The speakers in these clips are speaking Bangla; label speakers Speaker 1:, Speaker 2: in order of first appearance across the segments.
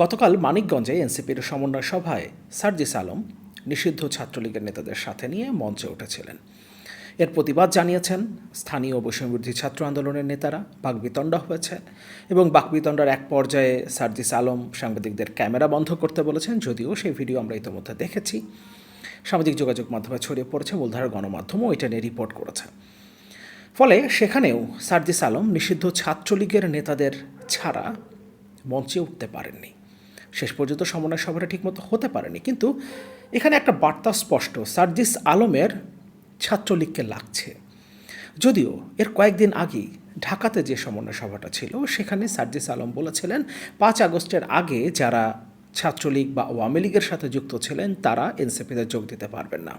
Speaker 1: গতকাল মানিকগঞ্জে এনসিপির সমন্বয় সভায় সার্জিস আলম, নিষিদ্ধ ছাত্রলীগের নেতাদের সাথে নিয়ে মঞ্চে উঠেছিলেন। এর প্রতিবাদ জানিয়েছেন স্থানীয় বৈষম্যবিরোধী ছাত্র আন্দোলনের নেতারা বাকবিতণ্ডা হয়েছে এবং বাকবিতণ্ডার এক পর্যায়ে সার্জিস আলম সাংবাদিকদের ক্যামেরা বন্ধ করতে বলেছেন, যদিও সেই ভিডিও আমরা ইতিমধ্যে দেখেছি। সামাজিক যোগাযোগ মাধ্যমে ছড়িয়ে পড়েছে মূলধারা গণমাধ্যমও এটা নিয়ে রিপোর্ট করেছে। ফলে সেখানেও সার্জিস আলম নিষিদ্ধ ছাত্রলীগের নেতাদের ছাড়া মঞ্চে উঠতে পারেননি। শেষ পর্যন্ত সমন্বয় সভাটা ঠিকমতো হতে পারেনি। কিন্তু এখানে একটা বার্তা স্পষ্ট, সার্জিস আলমের ছাত্রলীগকে লাগছে। যদিও এর কয়েকদিন আগেই ঢাকাতে যে সমন্বয় সভাটা ছিল, সেখানে সার্জিস আলম বলেছিলেন, পাঁচ আগস্টের আগে যারা ছাত্রলীগ বা আওয়ামী লীগের সাথে যুক্ত ছিলেন, তারা এনসিপিতে যোগ দিতে পারবেন না।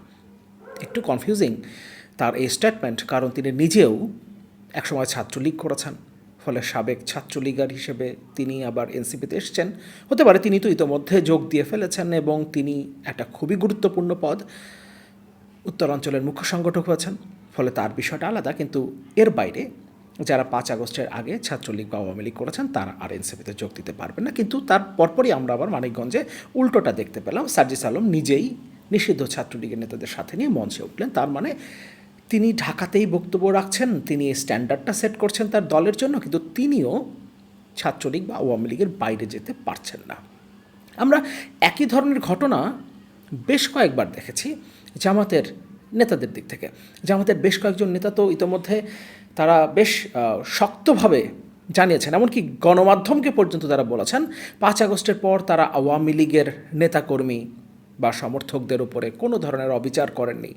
Speaker 1: একটু কনফিউজিং তার এই স্টেটমেন্ট কারণ তিনি নিজেও একসময় ছাত্রলীগ করেছেন। ফলে সাবেক ছাত্রলীগার হিসেবে তিনি আবার এনসিপিতে এসছেন। হতে পারে তিনি তো ইতোমধ্যে যোগ দিয়ে ফেলেছেন এবং তিনি একটা খুবই গুরুত্বপূর্ণ পদ উত্তরাঞ্চলের মুখ্য সংগঠক হয়েছেন। ফলে তার বিষয়টা আলাদা, কিন্তু এর বাইরে যারা পাঁচ আগস্টের আগে ছাত্রলীগ বা আওয়ামী লীগ করেছেন, তারা আর এনসিপিতে যোগ দিতে পারবেন না। কিন্তু তার পরপরই আমরা আবার মানিকগঞ্জে উল্টোটা দেখতে পেলাম। সার্জিস আলম নিজেই নিষিদ্ধ ছাত্রলীগের নেতাদের সাথে নিয়ে মঞ্চে উঠলেন। তার মানে তিনি ঢাকাতেই বক্তব্য রাখছেন, তিনি স্ট্যান্ডার্ডটা সেট করছেন তার দলের জন্য, কিন্তু তিনিও ছাত্রলীগ বা আওয়ামী লীগের বাইরে যেতে পারছেন না। আমরা একই ধরনের ঘটনা বেশ কয়েকবার দেখেছি জামাতের নেতাদের দিক থেকে। জামাতের বেশ কয়েকজন নেতা তো ইতোমধ্যে তারা বেশ শক্তভাবে জানিয়েছেন, এমনকি গণমাধ্যমকে পর্যন্ত তারা বলেছেন, পাঁচ আগস্টের পর তারা আওয়ামী লীগের নেতাকর্মী বা সমর্থকদের উপরে কোনো ধরনের অবিচার করেননি।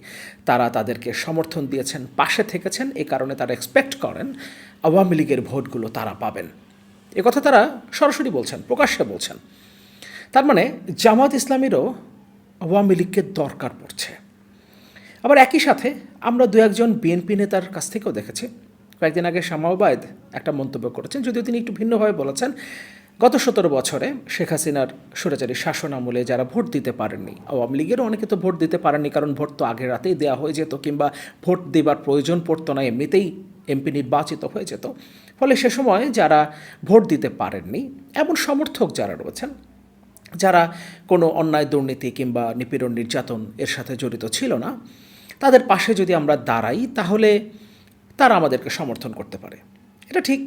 Speaker 1: তারা তাদেরকে সমর্থন দিয়েছেন, পাশে থেকেছেন, এ কারণে তারা এক্সপেক্ট করেন, আওয়ামী লীগের ভোটগুলো তারা পাবেন। কথা তারা সরাসরি বলছেন, প্রকাশ্যে বলছেন। তার মানে জামাত ইসলামীরও আওয়ামী লীগকে দরকার পড়ছে। আবার একই সাথে আমরা দু একজন বিএনপি নেতার কাছ থেকেও দেখেছি। কয়েকদিন আগে শামাওবায়দ একটা মন্তব্য করেছেন, যদিও তিনি একটু ভিন্নভাবে বলেছেন গত সতেরো বছরে শেখ হাসিনার সুরাচারী শাসন আমলে যারা ভোট দিতে পারেননি, আওয়ামী লীগেরও অনেকে তো ভোট দিতে পারেননি, কারণ ভোট তো আগের রাতেই দেওয়া হয়ে যেত কিংবা ভোট দেবার প্রয়োজন পড়তো না, এমনিতেই এমপি নির্বাচিত হয়ে যেত। ফলে সে সময় যারা ভোট দিতে পারেননি, এমন সমর্থক যারা রয়েছেন, যারা কোনো অন্যায় দুর্নীতি কিংবা নিপীড়ন নির্যাতন এর সাথে জড়িত ছিল না, তাদের পাশে যদি আমরা দাঁড়াই, তাহলে তারা আমাদেরকে সমর্থন করতে পারে। এটা ঠিক।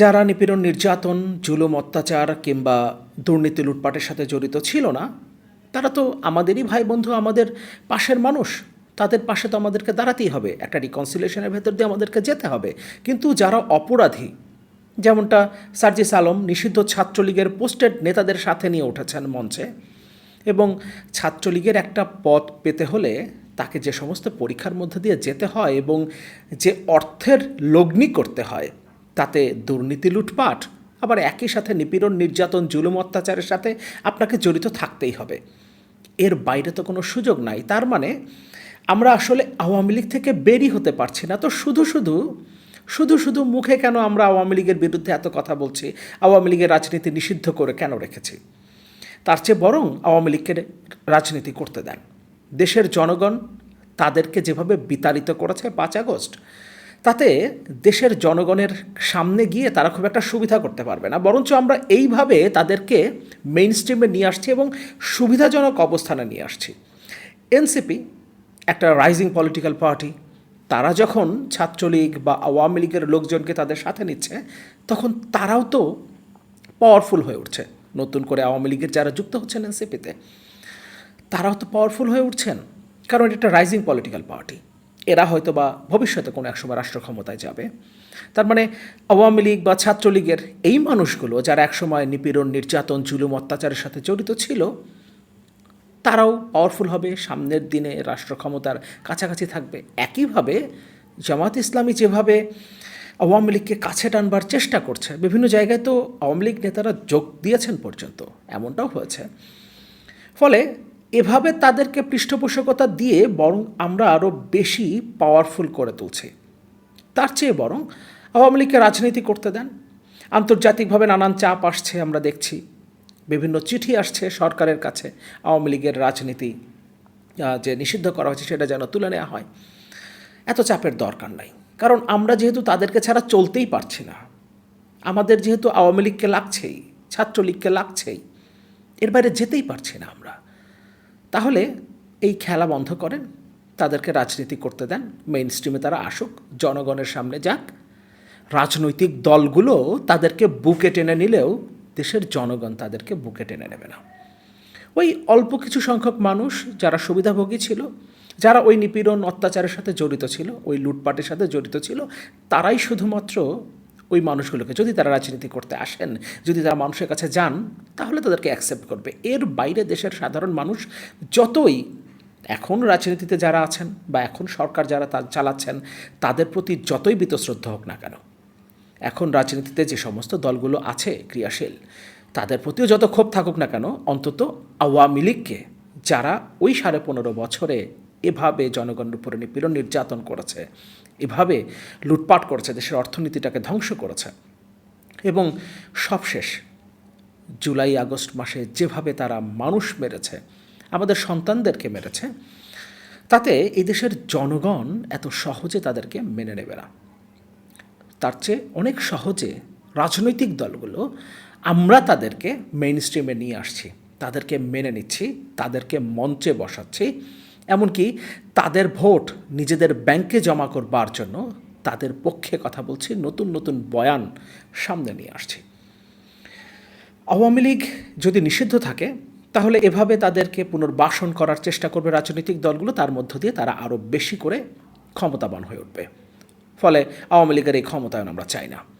Speaker 1: যারা নিপীড়ন, নির্যাতন, জুলুম, অত্যাচার কিংবা দুর্নীতি, লুটপাটের সাথে জড়িত ছিল না, তারা তো আমাদেরই ভাই বন্ধু আমাদের পাশের মানুষ। তাদের পাশে তো আমাদেরকে দাঁড়াতেই হবে। একটা রিকনসিলেশনের ভেতর দিয়ে আমাদেরকে যেতে হবে। কিন্তু যারা অপরাধী, যেমনটা সার্জিস আলম নিষিদ্ধ ছাত্রলীগের পোস্টেড নেতাদের সাথে নিয়ে উঠেছেন মঞ্চে, এবং ছাত্রলীগের একটা পদ পেতে হলে তাকে যে সমস্ত পরীক্ষার মধ্যে দিয়ে যেতে হয় এবং যে অর্থের লগ্নি করতে হয় তাতে দুর্নীতি, লুটপাট, আবার একই সাথে নিপীড়ন, নির্যাতন, জুলুম, অত্যাচারের সাথে আপনাকে জড়িত থাকতেই হবে। এর বাইরে তো কোনো সুযোগ নাই। তার মানে আমরা আসলে আওয়ামী লীগ থেকে বেরি হতে পারছি না। তো শুধু শুধু শুধু শুধু মুখে কেন আমরা আওয়ামী লীগের বিরুদ্ধে এত কথা বলছি? আওয়ামী লীগের রাজনীতি নিষিদ্ধ করে কেন রেখেছি? তার চেয়ে বরং আওয়ামী লীগকে রাজনীতি করতে দেন। দেশের জনগণ তাদেরকে যেভাবে বিতাড়িত করেছে পাঁচ আগস্ট তাতে দেশের জনগণের সামনে গিয়ে তারা খুব একটা সুবিধা করতে পারবে না। বরঞ্চ আমরা এইভাবে তাদেরকে মেইন স্ট্রিমে নিয়ে আসছি এবং সুবিধাজনক অবস্থানে নিয়ে আসছি। এনসিপি একটা রাইজিং পলিটিক্যাল পার্টি তারা যখন ছাত্রলীগ বা আওয়ামী লীগের লোকজনকে তাদের সাথে নিচ্ছে, তখন তারাও তো পাওয়ারফুল হয়ে উঠছে। নতুন করে আওয়ামী লীগের যারা যুক্ত হচ্ছেন এনসিপিতে তারাও তো পাওয়ারফুল হয়ে উঠছেন। কারণ এটা একটা রাইজিং পলিটিক্যাল পার্টি এরা হয়তো বা ভবিষ্যতে কোনো একসময় রাষ্ট্র ক্ষমতায় যাবে। তার মানে আওয়ামী লীগ বা ছাত্রলীগের এই মানুষগুলো যারা একসময় নিপীড়ন, নির্যাতন, জুলুম, অত্যাচারের সাথে জড়িত ছিল, তারাও পাওয়ারফুল হবে, সামনের দিনে রাষ্ট্র ক্ষমতার কাছাকাছি থাকবে। একইভাবে জামাত ইসলামী যেভাবে আওয়ামী লীগকে কাছে টানবার চেষ্টা করছে, বিভিন্ন জায়গায় তো আওয়ামী লীগ নেতারা যোগ দিয়েছেন পর্যন্ত, এমনটাও হয়েছে। ফলে এভাবে তাদেরকে পৃষ্ঠপোষকতা দিয়ে বরং আমরা আরও বেশি পাওয়ারফুল করে তুলছি। তার চেয়ে বরং আওয়ামী লীগকে রাজনীতি করতে দেন। আন্তর্জাতিকভাবে নানান চাপ আসছে আমরা দেখছি। বিভিন্ন চিঠি আসছে সরকারের কাছে আওয়ামী লীগের রাজনীতি যে নিষিদ্ধ করা হয়েছে সেটা যেন তুলে নেওয়া হয়। এত চাপের দরকার নাই। কারণ আমরা যেহেতু তাদেরকে ছাড়া চলতেই পারছি না, আমাদের যেহেতু আওয়ামী লীগকে লাগছেই, ছাত্রলীগকে লাগছেই, এর বাইরে যেতেই পারছি না আমরা। তাহলে এই খেলা বন্ধ করেন, তাদেরকে রাজনীতি করতে দেন মেইন স্ট্রিমে তারা আসুক, জনগণের সামনে যাক। রাজনৈতিক দলগুলো তাদেরকে বুকে টেনে নিলেও দেশের জনগণ তাদেরকে বুকে টেনে নেবে না। ওই অল্প কিছু সংখ্যক মানুষ যারা সুবিধাভোগী ছিল, যারা ওই নিপীড়ন অত্যাচারের সাথে জড়িত ছিল, ওই লুটপাটের সাথে জড়িত ছিল, তারাই শুধুমাত্র ওই মানুষগুলোকে। যদি তারা রাজনীতি করতে আসেন, যদি তারা মানুষের কাছে যান, তাহলে তাদেরকে অ্যাকসেপ্ট করবে। এর বাইরে দেশের সাধারণ মানুষ যতই এখন রাজনীতিতে যারা আছেন বা এখন সরকার যারা তা চালাচ্ছেন, তাদের প্রতি যতই বীতশ্রদ্ধ হোক না কেন, এখন রাজনীতিতে যে সমস্ত দলগুলো আছে ক্রিয়াশীল, তাদের প্রতিও যত ক্ষোভ থাকুক না কেন, অন্তত আওয়ামী লীগকে যারা ওই সাড়ে পনেরো বছরে এভাবে জনগণের উপরে নিপীড়ন নির্যাতন করেছে, এভাবে লুটপাট করেছে, দেশের অর্থনীতিটাকে ধ্বংস করেছে। এবং সবশেষ জুলাই, আগস্ট মাসে যেভাবে তারা মানুষ মেরেছে, আমাদের সন্তানদেরকে মেরেছে, তাতে এই দেশের জনগণ এত সহজে তাদেরকে মেনে নেবে না। তার চেয়ে অনেক সহজে রাজনৈতিক দলগুলো আমরা তাদেরকে মেইন স্ট্রিমে নিয়ে আসছি, তাদেরকে মেনে নিচ্ছি, তাদেরকে মঞ্চে বসাচ্ছি এমনকি তাদের ভোট নিজেদের ব্যাংকে জমা করবার জন্য তাদের পক্ষে কথা বলছি, নতুন নতুন বয়ান সামনে নিয়ে আসছি। আওয়ামী লীগ যদি নিষিদ্ধ থাকে, তাহলে এভাবে তাদেরকে পুনর্বাসন করার চেষ্টা করবে রাজনৈতিক দলগুলো, তার মধ্য দিয়ে তারা আরও বেশি করে ক্ষমতাবান হয়ে উঠবে। ফলে আওয়ামী লীগের এই ক্ষমতায়ন আমরা চাই না।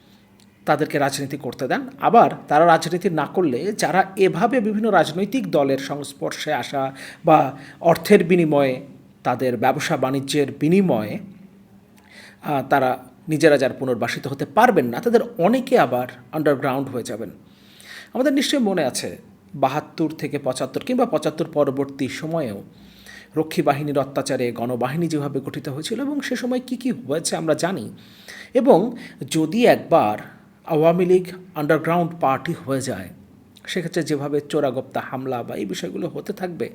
Speaker 1: তাদেরকে রাজনীতি করতে দেন। আবার তারা রাজনীতি না করলে যারা এভাবে বিভিন্ন রাজনৈতিক দলের সংস্পর্শে আসা বা অর্থের বিনিময়ে, তাদের ব্যবসা বাণিজ্যের বিনিময়ে তারা নিজেরা যার পুনর্বাসিত হতে পারবেন না, তাদের অনেকে আবার আন্ডারগ্রাউন্ড হয়ে যাবেন। আমাদের নিশ্চয়ই মনে আছে, বাহাত্তর থেকে পঁচাত্তর কিংবা পঁচাত্তর পরবর্তী সময়েও রক্ষী বাহিনীর অত্যাচারে গণবাহিনী যেভাবে গঠিত হয়েছিল এবং সে সময় কী কী হয়েছে আমরা জানি। এবং যদি একবার আওয়ামী লীগ আন্ডারগ্রাউন্ড পার্টি হয়ে যায়। সেক্ষেত্রে যেভাবে চোরাগপ্তা হামলা বা এই বিষয়গুলো হতে থাকবে,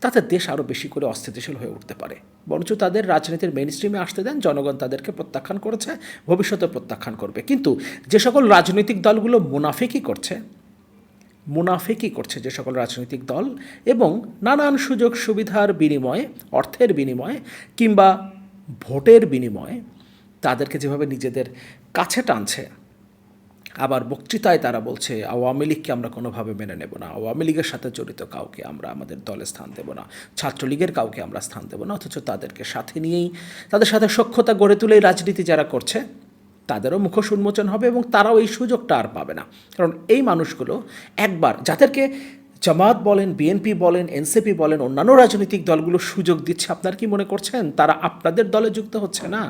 Speaker 1: তাতে দেশ আরও বেশি করে অস্থিতিশীল হয়ে উঠতে পারে। বরঞ্চ তাদের রাজনীতির মেইন স্ট্রিমে আসতে দেন, জনগণ তাদেরকে প্রত্যাখ্যান করেছে, ভবিষ্যতে প্রত্যাখ্যান করবে। কিন্তু যে সকল রাজনৈতিক দলগুলো মুনাফিকই করছে মুনাফিকই করছে যে সকল রাজনৈতিক দল এবং নানান সুযোগ সুবিধার বিনিময়ে, অর্থের বিনিময়ে কিংবা ভোটের বিনিময়ে তাদেরকে যেভাবে নিজেদের কাছে টানছে আবার বক্তৃতায় তারা বলছে, আওয়ামী লীগকে আমরা কোনোভাবে মেনে নেব না। আওয়ামী লীগের সাথে জড়িত কাউকে আমরা আমাদের দলে স্থান দেব না। ছাত্রলীগের কাউকে আমরা স্থান দেব না, অথচ তাদেরকে সাথে নিয়েই, তাদের সাথে সক্ষতা গড়ে তুলেই রাজনীতি যারা করছে, তাদেরও মুখোশ উন্মোচন হবে এবং তারাও এই সুযোগটা আর পাবে না। কারণ এই মানুষগুলো একবার, যাদেরকে জামাত বলেন, বিএনপি বলেন, এনসিপি বলেন, অন্যান্য রাজনৈতিক দলগুলো সুযোগ দিচ্ছে, আপনার কি মনে করছেন? তারা আপনাদের দলে যুক্ত হচ্ছে না।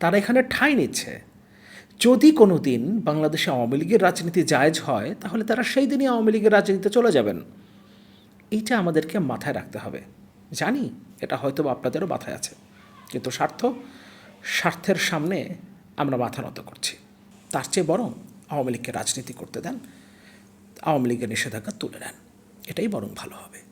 Speaker 1: তারা এখানে ঠাঁই নিচ্ছে। যদি কোনো দিন বাংলাদেশে আওয়ামী লীগের রাজনীতি জায়েজ হয়, তাহলে তারা সেই দিনই আওয়ামী লীগের রাজনীতিতে চলে যাবেন। এইটা আমাদেরকে মাথায় রাখতে হবে। জানি এটা হয়তো আপনাদেরও মাথায় আছে। কিন্তু স্বার্থ, স্বার্থের সামনে আমরা মাথা নত করছি। তার চেয়ে বরং আওয়ামী লীগকে রাজনীতি করতে দেন, আওয়ামী লীগের নিষেধাজ্ঞা তুলে নেন। এটাই বরং ভালো হবে।